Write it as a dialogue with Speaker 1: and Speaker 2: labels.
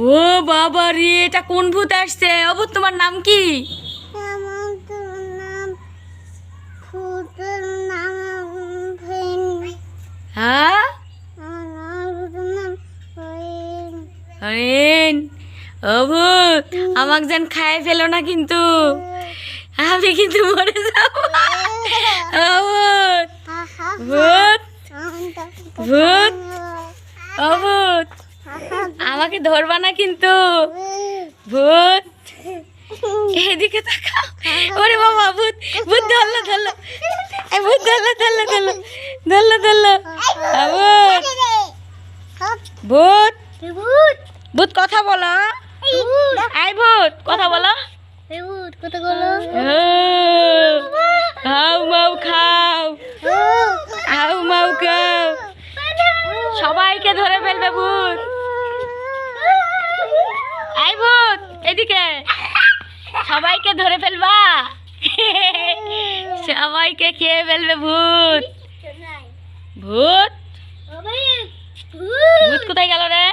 Speaker 1: ও বাবা রে এটা কোন ভূত আসছে? অবু তোমার নাম কি? হ্যাঁ? ভূত আমাকে যেন খায় ফেলো না কিন্তু। আমি কিন্তু মরে যাব। ভূত। ভূত। ভূত আমাকে ধরবা না কিন্তু। ভূত। এদিকে তাকাও। ওরে বাবা, ভূত। ভূত, ধরলো ধরলো। ভূত, ধরলো ধরলো ধরলো। ধরলো ধরলো। ভূত। ভূত।
Speaker 2: ভূত,
Speaker 1: কথা বলো। আই ভূত, কথা বলো।
Speaker 2: কত গেলো
Speaker 1: হাউ, মাউ, খাও। হাউ, মাউ, খাও। সবাইকে ধরে ফেলবে ভূত আই ভূত এদিকে সবাইকে ধরে ফেলবা। সবাইকে খেয়ে ফেলবে ভূত। ভূত। ভূত কোথায় গেল রে?